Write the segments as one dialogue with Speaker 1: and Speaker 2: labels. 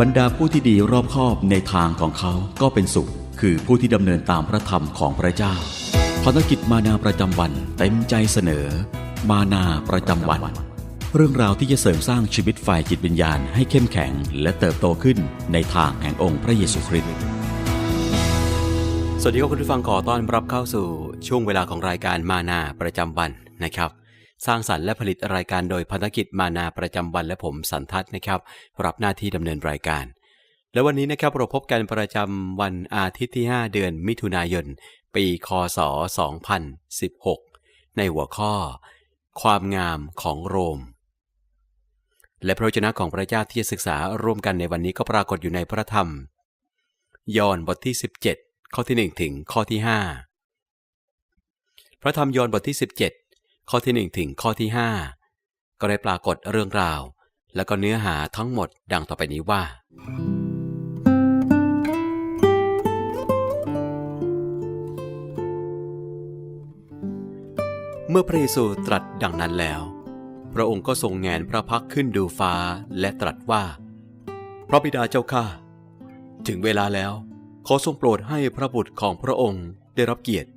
Speaker 1: บรรดาผู้ที่ดีรอบคอบในทางของเขาก็เป็นสุข คือผู้ที่ดำเนินตามพระธรรมของพระเจ้าภารกิจมานาประจำวันเต็มใจเสนอ มานาประจำวัน เรื่องราวที่จะเสริมสร้างชีวิตฝ่ายจิตวิญญาณให้เข้มแข็งและเติบโตขึ้นในทางแห่งองค์พระเยซูคริสต์
Speaker 2: สวัสดีครับคุณผู้ฟังขอต้อนรับเข้าสู่ช่วงเวลาของรายการมานาประจำวันนะครับ สร้างสรรค์และผลิตรายการโดยพันธกิจมานาประจำวันและผมสันทัศน์นะครับ รับหน้าที่ดำเนินรายการ และวันนี้นะครับเราพบกันประจำวันอาทิตย์ที่ 5 เดือนมิถุนายน ปีคศ 2016 ในหัวข้อ ความงามของโรม และพระวจนะของพระเจ้าที่จะศึกษาร่วมกันในวันนี้ก็ปรากฏอยู่ในพระธรรม ยอห์นบทที่ 17 ข้อที่ 1 ถึงข้อที่ 5 พระธรรมยอห์นบทที่ 17 ข้อที่1ถึงข้อที่ 5 ก็ได้ปรากฏเรื่องราว และก็เนื้อหาทั้งหมดดังต่อไปนี้ว่า เมื่อพระเยซูตรัสดังนั้นแล้ว พระองค์ก็ทรงแงนพระพักขึ้นดูฟ้าและตรัสว่า พระบิดาเจ้าข้าถึงเวลาแล้ว ขอทรงโปรดให้พระบุตรของพระองค์ได้รับเกียรติ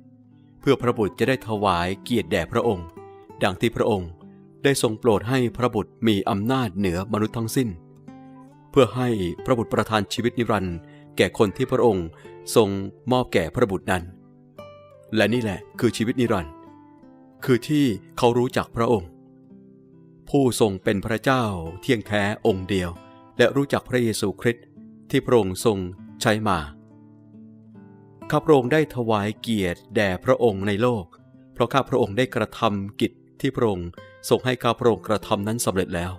Speaker 2: เพื่อพระบุตรจะได้ถวายเกียรติแด่พระองค์ ดังที่พระองค์ได้ทรงโปรดให้พระบุตรมีอำนาจเหนือมนุษย์ทั้งสิ้น เพื่อให้พระบุตรประทานชีวิตนิรันดร์แก่คนที่พระองค์ทรงมอบแก่พระบุตรนั้น และนี่แหละคือชีวิตนิรันดร์คือที่เขารู้จักพระองค์ ผู้ทรงเป็นพระเจ้าเที่ยงแท้องค์เดียว และรู้จักพระเยซูคริสต์ที่พระองค์ทรงใช้มาข้าพระองค์ได้ถวายเกียรติแด่พระองค์ในโลก เพราะข้าพระองค์ได้กระทำกิจ ที่พระองค์ทรงให้ข้าพระองค์กระทำนั้นสำเร็จแล้ว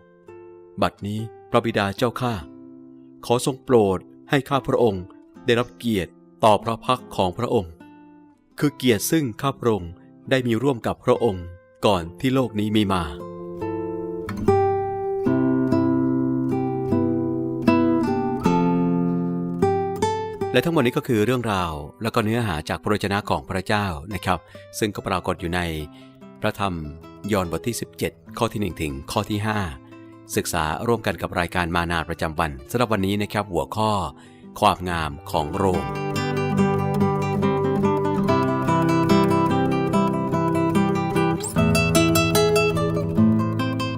Speaker 2: บัดนี้พระบิดาเจ้าข้าขอทรงโปรดให้ข้าพระองค์ได้รับเกียรติต่อพระพักของพระองค์ คือเกียรติซึ่งข้าพระองค์ได้มีร่วมกับพระองค์ก่อนที่โลกนี้มีมาและทั้งหมดนี้ก็คือเรื่องราวและก็เนื้อหาจากพระวจนะของพระเจ้านะครับ ซึ่งก็ปรากฏอยู่ในพระธรรม ยอห์นบทที่ 17 ข้อที่ 1 ถึงข้อที่ 5 ศึกษาร่วมกันกับรายการมานาประจำวันสำหรับวันนี้นะครับหัวข้อ ความงามของโรม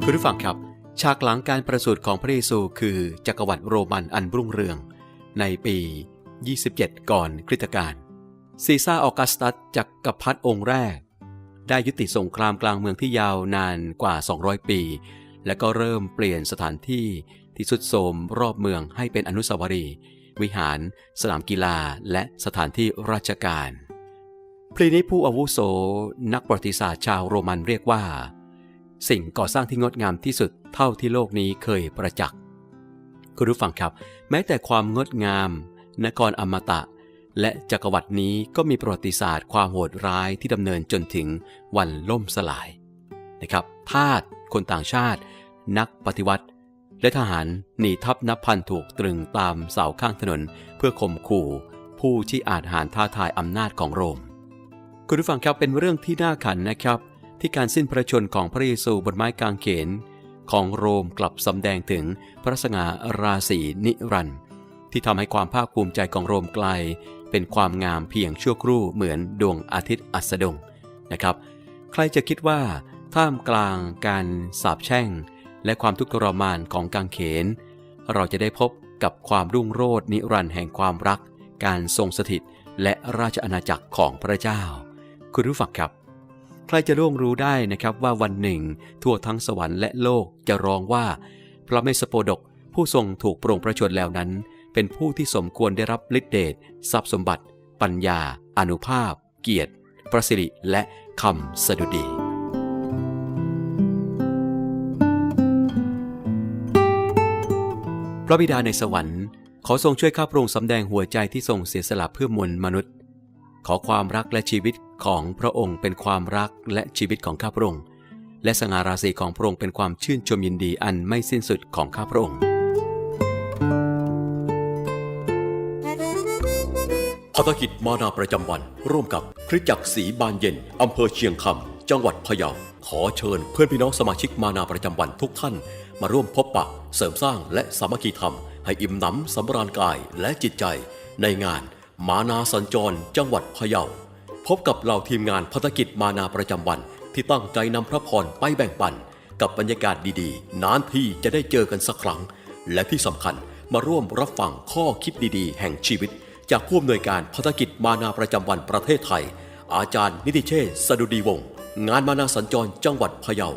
Speaker 2: คุณผู้ฟังครับ ฉากหลังการประสูติของพระเยซูคือจักรวรรดิโรมันอันรุ่งเรือง ในปี 27 ก่อนคริสตกาลซีซ่าออกัสตัสจักรพรรดิองค์แรก ได้ยุติสงครามกลางเมืองที่ยาวนานกว่า 200 ปี และก็เริ่มเปลี่ยนสถานที่ที่สุดโทมรอบเมืองให้เป็นอนุสาวรีย์วิหาร สนามกีฬาและสถานที่ราชการพลีนี้ผู้อาวุโสนักประวัติศาสตร์ชาวโรมันเรียกว่า สิ่งก่อสร้างที่งดงามที่สุดเท่าที่โลกนี้เคยประจักษ์คุณผู้ฟังครับ แม้แต่ความงดงาม นครอมตะ และจักรวรรดินี้ก็มีประวัติศาสตร์ความโหดร้ายที่ดำเนินจนถึงวันล่มสลายนะครับทาสคนต่างชาติ นักปฏิวัติ และทหารหนีทัพนับพันถูกตรึงตามเสาข้างถนน เพื่อข่มขู่ ผู้ที่อาจหารท้าทายอำนาจของโรม คุณผู้ฟังครับเป็นเรื่องที่น่าขันนะครับ ที่การสิ้นพระชนของพระเยซูบนไม้กางเขนของโรมกลับสำแดงถึงพระสง่าราศีนิรันดร์ที่ทำให้ความภาคภูมิใจของโรมไกล เป็นความงามเพียงชั่วครู่เหมือนดวงอาทิตย์อัสดงนะครับ ใครจะคิดว่า ท่ามกลางการสาปแช่ง และความทุกข์ทรมานของกางเขน เราจะได้พบกับความรุ่งโรจน์นิรันดร์แห่งความรัก การทรงสถิตและราชอาณาจักรของพระเจ้า คุณรู้ฝักครับ ใครจะร่วงรู้ได้นะครับว่าวันหนึ่ง ทั่วทั้งสวรรค์และโลกจะร้องว่า พระเมสสโปดกผู้ทรงถูกโปรงประชวรแล้วนั้น เป็นผู้ที่สมควรได้รับฤทธิเดชทรัพย์สมบัติ ปัญญา อนุภาพ เกียรติประสิริ และคำสดุดี พระบิดาในสวรรค์ ขอทรงช่วยข้าพระองค์สำแดงหัวใจที่ทรงเสียสละเพื่อมวลมนุษย์ ขอความรักและชีวิตของพระองค์เป็นความรักและชีวิตของข้าพระองค์และสง่าราศีของพระองค์เป็นความชื่นชมยินดีอันไม่สิ้นสุดของข้าพระองค์
Speaker 3: ภารกิจมานาประจำวัน ร่วมกับคริจักรศรีบานเย็น อำเภอเชียงคำ จังหวัดพะเยา ขอเชิญเพื่อนพี่น้องสมาชิกมานาประจำวันทุกท่าน มาร่วมพบปะ เสริมสร้างและสามัคคีธรรม ให้อิ่มหนำสำราญกายและจิตใจ ในงาน มานาสัญจร จังหวัดพะเยา พบกับเหล่าทีมงานพัฒกิจมานาประจำวัน ที่ตั้งใจนำพระพรไปแบ่งปัน กับบรรยากาศดีๆ นานที่จะได้เจอกันสักครั้ง และที่สำคัญมาร่วมรับฟังข้อคิดดีๆ แห่งชีวิต จากผู้อำนวยการพัฒกิจมานาประจำวันประเทศไทย อาจารย์นิติเชษสดุดีวงศ์งานมานาสัญจรจังหวัดพะเยา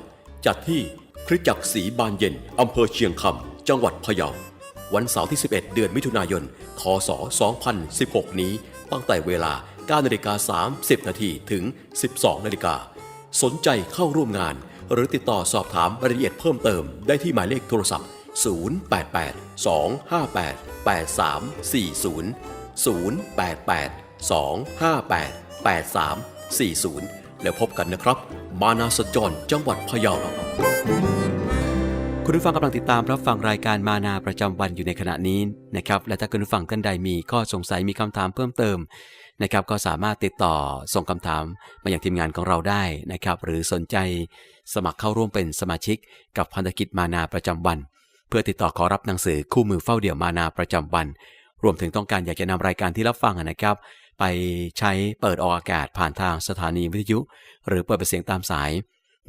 Speaker 3: จัดที่คริจักรศรีบานเย็นอำเภอเชียงคำจังหวัดพะเยา วันเสาร์ที่ 11 เดือนมิถุนายนคศ2016 นี้ ตั้งแต่เวลา9นาฬิกา30 นาทีถึง 12 นาฬิกา สนใจเข้าร่วมงาน หรือติดต่อสอบถามรายละเอียดเพิ่มเติมได้ที่หมายเลขโทรศัพท์ 088 258 8340 088 258 8340 แล้วพบกันนะครับ มานาสจรจังหวัดพะเยา
Speaker 2: คุณผู้ฟังกำลังติดตามรับฟังรายการมานาประจำวันอยู่ในขณะนี้นะครับ และถ้าคุณผู้ฟังท่านใดมีข้อสงสัยมีคำถามเพิ่มเติมนะครับ ก็สามารถติดต่อส่งคำถามมาอย่างทีมงานของเราได้นะครับ หรือสนใจสมัครเข้าร่วมเป็นสมาชิก กับพันธกิจมานาประจำวัน เพื่อติดต่อขอรับหนังสือคู่มือเฝ้าเดี่ยวมานาประจำวัน รวมถึงต้องการอยากจะนำรายการที่รับฟังนะครับ ไปใช้เปิดออกอากาศผ่านทางสถานีวิทยุ หรือเปิดเป็นเสียงตามสาย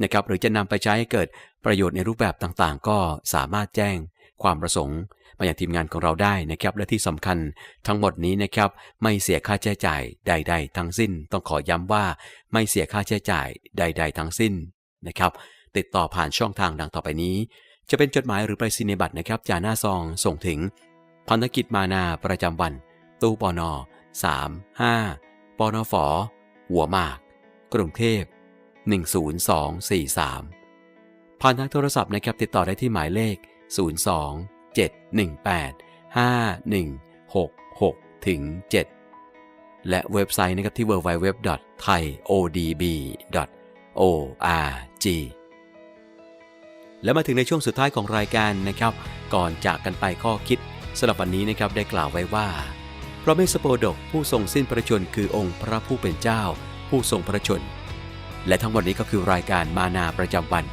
Speaker 2: นะครับ หรือจะนำไปใช้ให้เกิดประโยชน์ในรูปแบบต่างๆ ก็สามารถแจ้งความประสงค์มาอย่างทีมงานของเราได้นะครับ และที่สำคัญทั้งหมดนี้นะครับ ไม่เสียค่าใช้จ่ายใด ๆ ทั้งสิ้น ต้องขอย้ำว่าไม่เสียค่าใช้จ่ายใด ๆ ทั้งสิ้นนะครับ ติดต่อผ่านช่องทางดังต่อไปนี้ จะเป็นจดหมายหรือไปรษณียบัตรนะครับจากหน้าซองส่งถึง พันธกิจมานาประจำวัน ตู้ปอนอ35ปอนอฝอหัวหมาก กรุงเทพ 10243 ผ่านทางโทรศัพท์นะครับติดต่อได้ที่หมายเลข 02 718 5166 ถึง 7 และเว็บไซต์นะครับที่ www.thaiodb.org และมาถึงในช่วงสุดท้ายของรายการนะครับ ก่อนจากกันไปข้อคิด สำหรับวันนี้นะครับได้กล่าวไว้ว่า พระเมสสโปดกผู้ทรงสิ้นพระชนคือองค์พระผู้เป็นเจ้า ผู้ทรงพระชน และทั้งหมดนี้ก็คือรายการมานาประจำวัน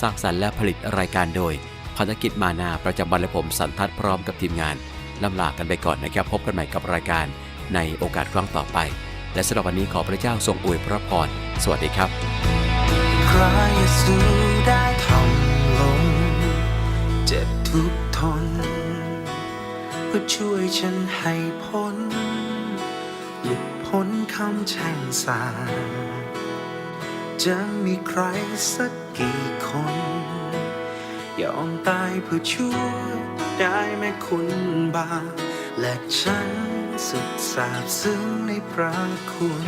Speaker 2: สร้างสรรค์และผลิตรายการโดยพันธกิจมานาประจำวันและผมสันทัดพร้อมกับทีมงานล่ำลากันไปก่อนนะครับ พบกันใหม่กับรายการในโอกาสครั้งต่อไป และสำหรับวันนี้ขอพระเจ้าทรงอวยพระพรสวัสดีครับ
Speaker 4: พระเยซูได้ทำลงเจ็บทุก พื่อช่วยฉันให้พ้น หลุดพ้นคำแช่งสา จะมีใครสักกี่คน ยอมตายเพื่อช่วยได้ไหมคุณบา และฉันสุดซาบซึ้งในพระคุณ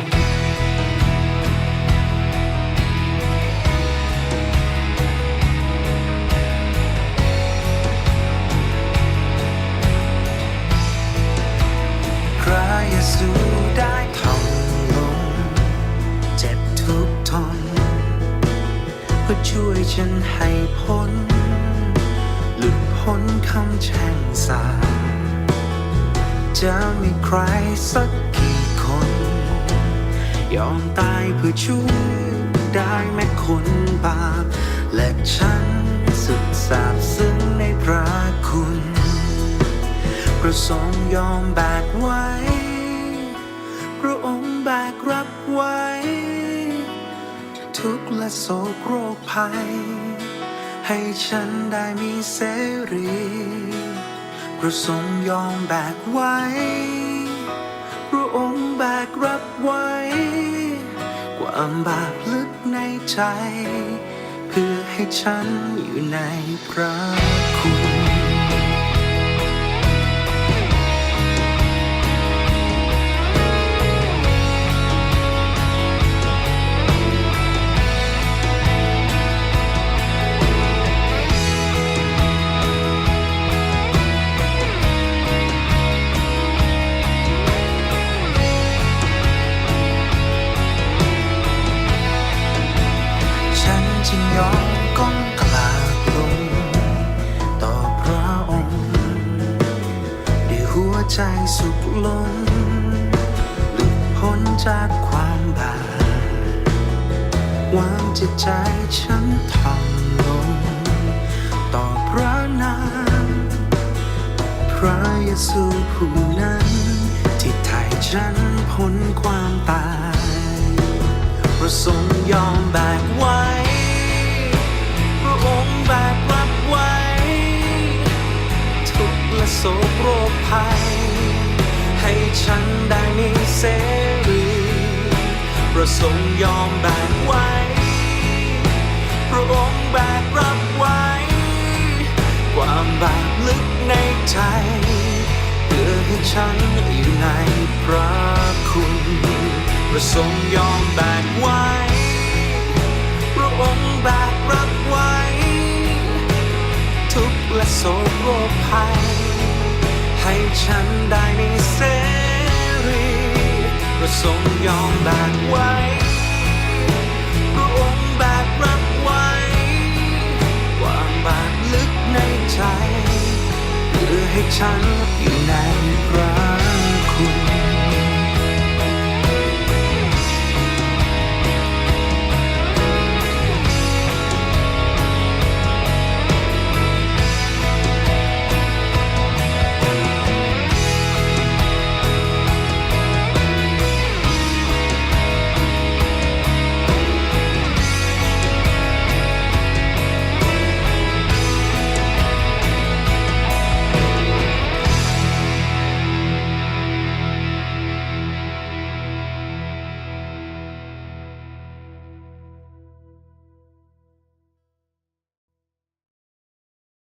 Speaker 4: ฉันให้พ้น หลุดพ้นคำแช่งสาจะมีใครสักกี่คน ยอมตายเพื่อช่วยได้แม้คนบาป และฉันสุดซาบซึ้งในพระคุณพระทรงยอมแบกไว้ พระองค์แบกรับไว้ ทุกข์และโศกโรคภัย ให้ฉันได้มีเสรีพระทรงยอมแบกไว้ พระองค์แบกรับไว้ ความบาปลึกในใจ เพื่อให้ฉันอยู่ในพระคุณ วางจิตใจฉันทำลง ต่อพระนามพระเยซูผู้นั้น ที่ไถ่ฉันพ้นความตายประสงยอมแบกไว้ พระองค์แบกรับไว้ ทุกและโศกโรคภัย ให้ฉันได้มีเสรี ประสงค์ยอมแบกไว้ พระองค์แบกรับไว้ ความบาปลึกในใจ เพื่อให้ฉันอยู่ในพระคุณ ประสงค์ยอมแบกไว้ พระองค์แบกรับไว้ ทุกข์และโศกโรคภัย ให้ฉันได้มีเสรี ประสงยอมแบกไว้พระองค์แบกรับไว้ ความบาดลึกในใจเพื่อให้ฉันอยู่ในพระ